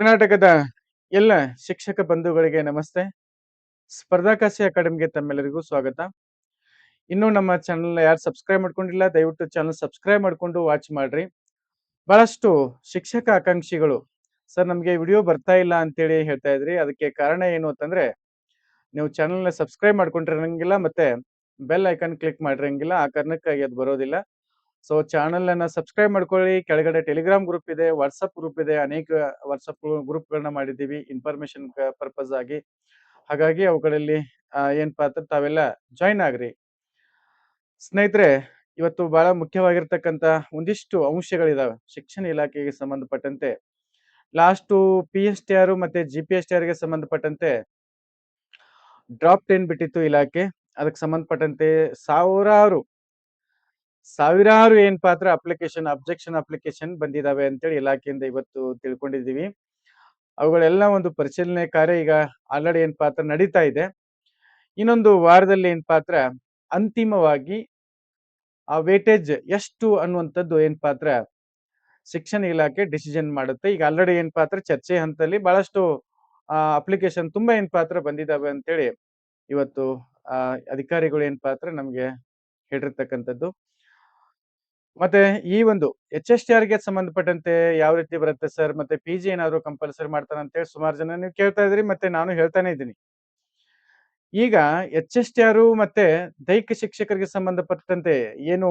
ಕರ್ನಾಟಕದ ಎಲ್ಲ ಶಿಕ್ಷಕ ಬಂಧುಗಳಿಗೆ ನಮಸ್ತೆ. ಸ್ಪರ್ಧಾಕಾಶಿ ಅಕಾಡೆಮಿಗೆ ತಮ್ಮೆಲ್ಲರಿಗೂ ಸ್ವಾಗತ. ಇನ್ನು ನಮ್ಮ ಚಾನಲ್ ಯಾರು ಸಬ್ಸ್ಕ್ರೈಬ್ ಮಾಡ್ಕೊಂಡಿಲ್ಲ, ದಯವಿಟ್ಟು ಚಾನಲ್ ಸಬ್ಸ್ಕ್ರೈಬ್ ಮಾಡಿಕೊಂಡು ವಾಚ್ ಮಾಡ್ರಿ. ಬಹಳಷ್ಟು ಶಿಕ್ಷಕ ಆಕಾಂಕ್ಷಿಗಳು, ಸರ್, ನಮಗೆ ವಿಡಿಯೋ ಬರ್ತಾ ಇಲ್ಲ ಅಂತೇಳಿ ಹೇಳ್ತಾ ಇದ್ರಿ. ಅದಕ್ಕೆ ಕಾರಣ ಏನು ಅಂತಂದ್ರೆ, ನೀವು ಚಾನಲ್ನ ಸಬ್ಸ್ಕ್ರೈಬ್ ಮಾಡ್ಕೊಂಡಿರಂಗಿಲ್ಲ, ಮತ್ತೆ ಬೆಲ್ ಐಕಾನ್ ಕ್ಲಿಕ್ ಮಾಡಿರಂಗಿಲ್ಲ. ಆ ಕಾರಣಕ್ಕಾಗಿ ಅದು ಬರೋದಿಲ್ಲ. ಸೊ ಚಾನಲ್ ಅನ್ನ ಸಬ್ಸ್ಕ್ರೈಬ್ ಮಾಡ್ಕೊಳ್ಳಿ. ಕೆಳಗಡೆ ಟೆಲಿಗ್ರಾಮ್ ಗ್ರೂಪ್ ಇದೆ ವಾಟ್ಸಪ್ ಗ್ರೂಪ್ ಇದೆ. ಅನೇಕ ವಾಟ್ಸಪ್ ಗ್ರೂಪ್ಗಳನ್ನ ಮಾಡಿದ್ದೀವಿ ಇನ್ಫಾರ್ಮೇಶನ್ ಪರ್ಪಸ್ ಆಗಿ. ಹಾಗಾಗಿ ಅವುಗಳಲ್ಲಿ ಏನ್ ಏನಪ್ಪಾ ಅಂತ ತಾವೆಲ್ಲ ಜಾಯಿನ್ ಆಗ್ರಿ. ಸ್ನೇಹಿತರೆ, ಇವತ್ತು ಬಹಳ ಮುಖ್ಯವಾಗಿರ್ತಕ್ಕಂತ ಒಂದಿಷ್ಟು ಅಂಶಗಳಿದಾವೆ. ಶಿಕ್ಷಣ ಇಲಾಖೆಗೆ ಸಂಬಂಧಪಟ್ಟಂತೆ. Last P S T R ಮತ್ತೆ ಜಿ ಪಿ ಎಸ್ ಟಿ ಗೆ ಸಂಬಂಧಪಟ್ಟಂತೆ ಡ್ರಾಪ್ ಟೆನ್ ಬಿಟ್ಟಿತ್ತು ಇಲಾಖೆ. ಅದಕ್ಕೆ ಸಂಬಂಧಪಟ್ಟಂತೆ ಸಾವಿರಾರು ಸಾವಿರಾರು ಏನ್ ಪಾತ್ರ ಅಪ್ಲಿಕೇಶನ್ ಅಬ್ಜೆಕ್ಷನ್ ಅಪ್ಲಿಕೇಶನ್ ಬಂದಿದಾವೆ ಅಂತೇಳಿ ಇಲಾಖೆಯಿಂದ ಇವತ್ತು ತಿಳ್ಕೊಂಡಿದ್ದೀವಿ. ಅವುಗಳೆಲ್ಲ ಒಂದು ಪರಿಶೀಲನೆ ಕಾರ್ಯ ಈಗ ಆಲ್ರೆಡಿ ಏನ್ ಪಾತ್ರ ನಡೀತಾ ಇದೆ. ಇನ್ನೊಂದು ವಾರದಲ್ಲಿ ಏನ್ ಪಾತ್ರ ಅಂತಿಮವಾಗಿ ಆ ವೇಟೇಜ್ ಎಷ್ಟು ಅನ್ನುವಂಥದ್ದು ಏನ್ ಪಾತ್ರ ಶಿಕ್ಷಣ ಇಲಾಖೆ ಡಿಸಿಷನ್ ಮಾಡುತ್ತೆ. ಈಗ ಆಲ್ರೆಡಿ ಏನ್ ಪಾತ್ರ ಚರ್ಚೆ ಹಂತದಲ್ಲಿ ಬಹಳಷ್ಟು ಅಪ್ಲಿಕೇಶನ್ ತುಂಬಾ ಏನ್ ಪಾತ್ರ ಬಂದಿದ್ದಾವೆ ಅಂತೇಳಿ ಇವತ್ತು ಅಧಿಕಾರಿಗಳು ಏನ್ ಪಾತ್ರ ನಮ್ಗೆ ಹೇಳಿರ್ತಕ್ಕಂಥದ್ದು. ಮತ್ತೆ ಈ ಒಂದು ಎಚ್ ಎಸ್ ಟಿ ಗೆ ಸಂಬಂಧಪಟ್ಟಂತೆ ಯಾವ ರೀತಿ ಬರುತ್ತೆ ಸರ್? ಮತ್ತೆ ಪಿ ಜಿ ಏನಾದ್ರು ಕಂಪಲ್ಸರಿ ಅಂತ ಹೇಳಿ ಸುಮಾರು ಜನ ನೀವು ಕೇಳ್ತಾ ಇದ್ರಿ ಮತ್ತೆ ನಾನು ಹೇಳ್ತಾನೆ ಇದ್ದೀನಿ. ಈಗ ಎಚ್ ಎಸ್ ಟಿ ಆರ್ ಮತ್ತೆ ದೈಹಿಕ ಶಿಕ್ಷಕರಿಗೆ ಸಂಬಂಧಪಟ್ಟಂತೆ ಏನು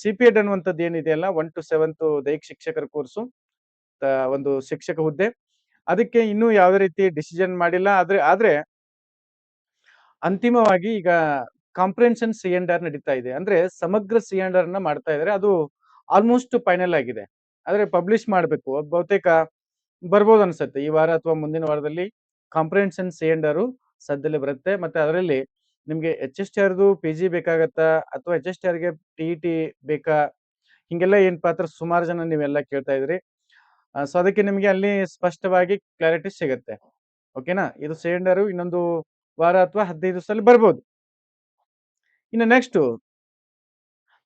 ಸಿ ಪಿ ಎಡ್ ಅನ್ನುವಂಥದ್ದು ಏನಿದೆಯಲ್ಲ ಒನ್ ಟು ಸೆವೆಂತ್ ದೈಹಿಕ ಶಿಕ್ಷಕರ ಕೋರ್ಸು ಒಂದು ಶಿಕ್ಷಕ ಹುದ್ದೆ. ಅದಕ್ಕೆ ಇನ್ನೂ ಯಾವುದೇ ರೀತಿ ಡಿಸಿಷನ್ ಮಾಡಿಲ್ಲ. ಆದ್ರೆ ಆದ್ರೆ ಅಂತಿಮವಾಗಿ ಈಗ ಕಾಂಪ್ರೆನ್ಷನ್ ಸಿ ಅಂಡ್ ಆರ್ ನಡೀತಾ ಇದೆ. ಅಂದ್ರೆ ಸಮಗ್ರ ಸಿ ಅಂಡ್ ಆರ್ನ ಮಾಡ್ತಾ ಇದಾರೆ. ಅದು ಆಲ್ಮೋಸ್ಟ್ ಫೈನಲ್ ಆಗಿದೆ. ಆದ್ರೆ ಪಬ್ಲಿಷ್ ಮಾಡಬೇಕು. ಬಹುತೇಕ ಬರ್ಬೋದು ಅನ್ಸುತ್ತೆ. ಈ ವಾರ ಅಥವಾ ಮುಂದಿನ ವಾರದಲ್ಲಿ ಕಾಂಪ್ರಿಹೆನ್ಷನ್ ಸಿ ಅಂಡ್ ಆರ್ ಸದ್ಯದಲ್ಲಿ ಬರುತ್ತೆ. ಮತ್ತೆ ಅದರಲ್ಲಿ ನಿಮ್ಗೆ ಎಚ್ ಎಸ್ ಟಿ ಆರ್ದು ಪಿ ಜಿ ಬೇಕಾಗತ್ತಾ? ಅಥವಾ ಎಚ್ ಎಸ್ ಟಿ ಆರ್ಗೆ ಟಿ ಟಿ ಬೇಕಾ? ಹಿಂಗೆಲ್ಲ ಏನ್ ಪಾತ್ರ? ಸುಮಾರು ಜನ ನೀವೆಲ್ಲ ಕೇಳ್ತಾ ಇದ್ರಿ. ಸೊ ಅದಕ್ಕೆ ನಿಮ್ಗೆ ಅಲ್ಲಿ ಸ್ಪಷ್ಟವಾಗಿ ಕ್ಲಾರಿಟಿ ಸಿಗುತ್ತೆ. ಓಕೆನಾ ಇದು ಸಿ ಇನ್ನೊಂದು ವಾರ ಅಥವಾ ಹದಿನೈದು ದಿವಸದಲ್ಲಿ ಬರ್ಬೋದು. ಇನ್ನು ನೆಕ್ಸ್ಟು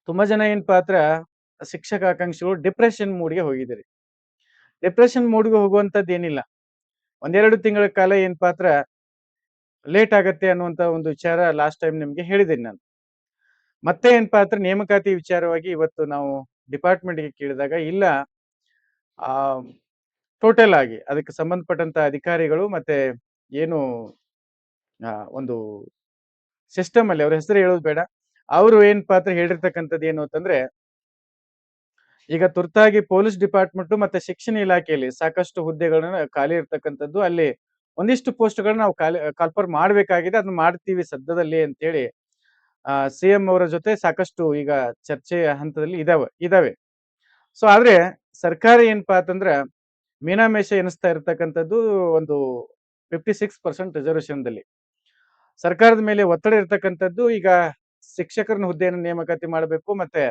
ತುಂಬಾ ಜನ ಏನ್ ಪಾತ್ರ ಶಿಕ್ಷಕ ಆಕಾಂಕ್ಷಿಗಳು ಡಿಪ್ರೆಷನ್ ಮೂಡ್ಗೆ ಹೋಗಿದ್ದೀರಿ ಡಿಪ್ರೆಷನ್ ಮೂಡ್ಗೆ ಹೋಗುವಂಥದ್ದು ಏನಿಲ್ಲ. ಒಂದೆರಡು ತಿಂಗಳ ಕಾಲ ಏನು ಪಾತ್ರ ಲೇಟ್ ಆಗತ್ತೆ ಅನ್ನುವಂಥ ಒಂದು ವಿಚಾರ ಲಾಸ್ಟ್ ಟೈಮ್ ನಿಮಗೆ ಹೇಳಿದ್ದೀನಿ ನಾನು. ಮತ್ತೆ ಏನ್ ಪಾತ್ರ ನೇಮಕಾತಿ ವಿಚಾರವಾಗಿ ಇವತ್ತು ನಾವು ಡಿಪಾರ್ಟ್ಮೆಂಟ್ಗೆ ಕೇಳಿದಾಗ ಇಲ್ಲ, ಆ ಟೋಟಲ್ ಆಗಿ, ಅದಕ್ಕೆ ಸಂಬಂಧಪಟ್ಟಂತ ಅಧಿಕಾರಿಗಳು ಮತ್ತೆ ಏನು ಒಂದು ಸಿಸ್ಟಮ್ ಅಲ್ಲಿ, ಅವ್ರ ಹೆಸರು ಹೇಳೋದು ಬೇಡ. ಅವರು ಏನ್ ಪಾತ್ರ ಹೇಳಿರ್ತಕ್ಕಂಥದ್ದು ಏನು ಅಂತಂದ್ರೆ, ಈಗ ತುರ್ತಾಗಿ ಪೊಲೀಸ್ ಡಿಪಾರ್ಟ್ಮೆಂಟ್ ಮತ್ತೆ ಶಿಕ್ಷಣ ಇಲಾಖೆಯಲ್ಲಿ ಸಾಕಷ್ಟು ಹುದ್ದೆಗಳನ್ನ ಖಾಲಿ ಇರ್ತಕ್ಕಂಥದ್ದು, ಅಲ್ಲಿ ಒಂದಿಷ್ಟು ಪೋಸ್ಟ್ಗಳನ್ನ ನಾವು ಕಲ್ಪರ್ ಮಾಡ್ಬೇಕಾಗಿದೆ, ಅದನ್ನ ಮಾಡ್ತೀವಿ ಸದ್ಯದಲ್ಲಿ ಅಂತೇಳಿ, ಆ ಸಿ ಎಂ ಅವರ ಜೊತೆ ಸಾಕಷ್ಟು ಈಗ ಚರ್ಚೆಯ ಹಂತದಲ್ಲಿ ಇದಾವೆ ಇದಾವೆ. ಸೊ ಆದ್ರೆ ಸರ್ಕಾರ ಏನಪ್ಪಾ ಅಂತಂದ್ರ ಮೀನಾಮೇಷ ಎನಿಸ್ತಾ ಇರ್ತಕ್ಕಂಥದ್ದು ಒಂದು ಫಿಫ್ಟಿ ಸಿಕ್ಸ್ ಪರ್ಸೆಂಟ್ ರಿಸರ್ವೇಶನ್ ದಲ್ಲಿ. ಸರ್ಕಾರದ ಮೇಲೆ ಒತ್ತಡ ಇರ್ತಕ್ಕಂಥದ್ದು ಈಗ ಶಿಕ್ಷಕರನ್ನ ಹುದ್ದೆಯನ್ನು ನೇಮಕಾತಿ ಮಾಡಬೇಕು ಮತ್ತೆ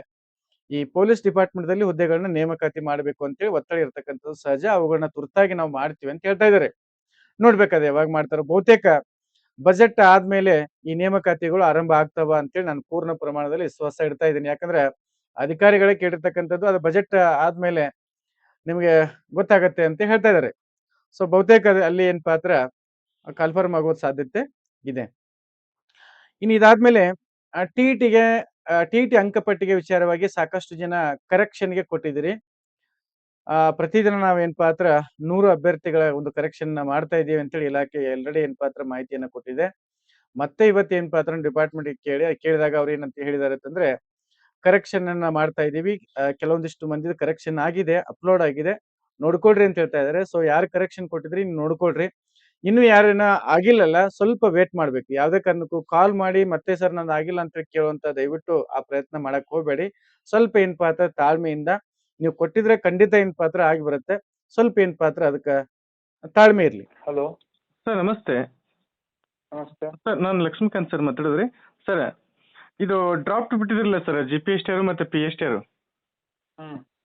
ಈ ಪೊಲೀಸ್ ಡಿಪಾರ್ಟ್ಮೆಂಟ್ ದಲ್ಲಿ ಹುದ್ದೆಗಳನ್ನ ನೇಮಕಾತಿ ಮಾಡಬೇಕು ಅಂತೇಳಿ ಒತ್ತಡ ಇರ್ತಕ್ಕಂಥದ್ದು ಸಹಜ. ಅವುಗಳನ್ನ ತುರ್ತಾಗಿ ನಾವು ಮಾಡ್ತೀವಿ ಅಂತ ಹೇಳ್ತಾ ಇದ್ದಾರೆ ನೋಡ್ಬೇಕಾದ್ರೆ ಯಾವಾಗ ಮಾಡ್ತಾರೋ ಬಹುತೇಕ ಬಜೆಟ್ ಆದ್ಮೇಲೆ ಈ ನೇಮಕಾತಿಗಳು ಆರಂಭ ಆಗ್ತಾವ ಅಂತೇಳಿ ನಾನು ಪೂರ್ಣ ಪ್ರಮಾಣದಲ್ಲಿ ವಿಶ್ವಾಸ ಇಡ್ತಾ ಇದ್ದೀನಿ. ಯಾಕಂದ್ರೆ ಅಧಿಕಾರಿಗಳೇ ಕೇಳಿರ್ತಕ್ಕಂಥದ್ದು ಅದು ಬಜೆಟ್ ಆದ್ಮೇಲೆ ನಿಮ್ಗೆ ಗೊತ್ತಾಗತ್ತೆ ಅಂತ ಹೇಳ್ತಾ ಇದ್ದಾರೆ ಸೊ ಬಹುತೇಕ ಅಲ್ಲಿ ಏನ್ ಪಾತ್ರ ಕನ್ಫರ್ಮ್ ಆಗೋದ್ ಸಾಧ್ಯತೆ. ಇದೆ. ಇನ್ನು ಇದಾದ್ಮೇಲೆ ಟಿ ಟಿಗೆ ಟಿ ಟಿ ಅಂಕಪಟ್ಟಿಗೆ ವಿಚಾರವಾಗಿ ಸಾಕಷ್ಟು ಜನ ಕರೆಕ್ಷನ್ಗೆ ಕೊಟ್ಟಿದ್ದೀರಿ. ಪ್ರತಿದಿನ ನಾವ್ ಏನ್ ಪಾತ್ರ, ನೂರು ಅಭ್ಯರ್ಥಿಗಳ ಒಂದು ಕರೆಕ್ಷನ್ ಮಾಡ್ತಾ ಇದ್ದೀವಿ ಅಂತೇಳಿ ಇಲಾಖೆ ಆಲ್ರೆಡಿ ಏನ್ ಪಾತ್ರ ಮಾಹಿತಿಯನ್ನ ಕೊಟ್ಟಿದೆ. ಮತ್ತೆ ಇವತ್ತು ಏನ್ ಪಾತ್ರ ಡಿಪಾರ್ಟ್ಮೆಂಟ್ ಕೇಳಿ, ಕೇಳಿದಾಗ ಅವ್ರು ಏನಂತ ಹೇಳಿದ್ದಾರೆ ಅಂತಂದ್ರೆ ಕರೆಕ್ಷನ್ ಅನ್ನ ಮಾಡ್ತಾ ಇದೀವಿ ಕೆಲವೊಂದಿಷ್ಟು ಮಂದಿ ಕರೆಕ್ಷನ್ ಆಗಿದೆ ಅಪ್ಲೋಡ್ ಆಗಿದೆ. ನೋಡ್ಕೊಳ್ರಿ ಅಂತ ಹೇಳ್ತಾ ಇದ್ದಾರೆ. ಸೊ ಯಾರು ಕರೆಕ್ಷನ್ ಕೊಟ್ಟಿದ್ರಿ ನೋಡ್ಕೊಳ್ರಿ. ಇನ್ನು ಯಾರೇನ ಆಗಿಲ್ಲಲ್ಲ ಸ್ವಲ್ಪ ವೇಟ್ ಮಾಡ್ಬೇಕು. ಯಾವ್ದೇ ಕಾರಣಕ್ಕೂ ಕಾಲ್ ಮಾಡಿ ಮತ್ತೆ ಸರ್ ನಂದು ಆಗಿಲ್ಲ ಅಂತ ಕೇಳುವಂತ ದಯವಿಟ್ಟು ಆ ಪ್ರಯತ್ನ ಮಾಡಕ್ ಹೋಗ್ಬೇಡಿ. ಸ್ವಲ್ಪ ಏನ್ ಪಾತ್ರ ತಾಳ್ಮೆಯಿಂದ ನೀವು ಕೊಟ್ಟಿದ್ರೆ ಖಂಡಿತ ಏನ್ ಪಾತ್ರ ಆಗಿ ಬರುತ್ತೆ. ಸ್ವಲ್ಪ ಏನ್ ಪಾತ್ರ ಅದಕ್ಕ ತಾಳ್ಮೆ ಇರ್ಲಿ. ಹಲೋ ಸರ್ ನಮಸ್ತೆ. ನಮಸ್ತೆ. ಸರ್ ನಾನು ಲಕ್ಷ್ಮೀಕಾಂತ್ ಸರ್ ಮಾತಾಡಿದ್ರಿ. ಸರ್ ಇದು draft ಬಿಟ್ಟಿದ್ರಲ್ಲ sir G P S T R ಮತ್ತೆ P S T R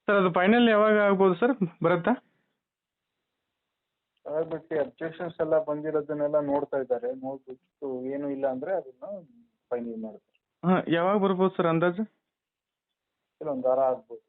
sir ಅದು ಫೈನಲ್ ಯಾವಾಗ ಆಗ್ಬೋದು ಸರ್ ಬರುತ್ತಾ? ಬಿಟ್ಟು ಅಬ್ಜೆಕ್ಷನ್ಸ್ ಎಲ್ಲ ಬಂದಿರೋದನ್ನೆಲ್ಲ ನೋಡ್ತಾ ಇದ್ದಾರೆ. ನೋಡ್ಬಿಟ್ಟು ಏನು ಇಲ್ಲ ಅಂದ್ರೆ ಅದನ್ನ ಫೈನಲ್ ಮಾಡ್ತಾರೆ. ಹಾಂ ಯಾವಾಗ ಬರ್ಬೋದು ಸರ್ ಅಂದಾಜು? ಕೆಲವೊಂದು ವಾರ ಆಗ್ಬೋದು.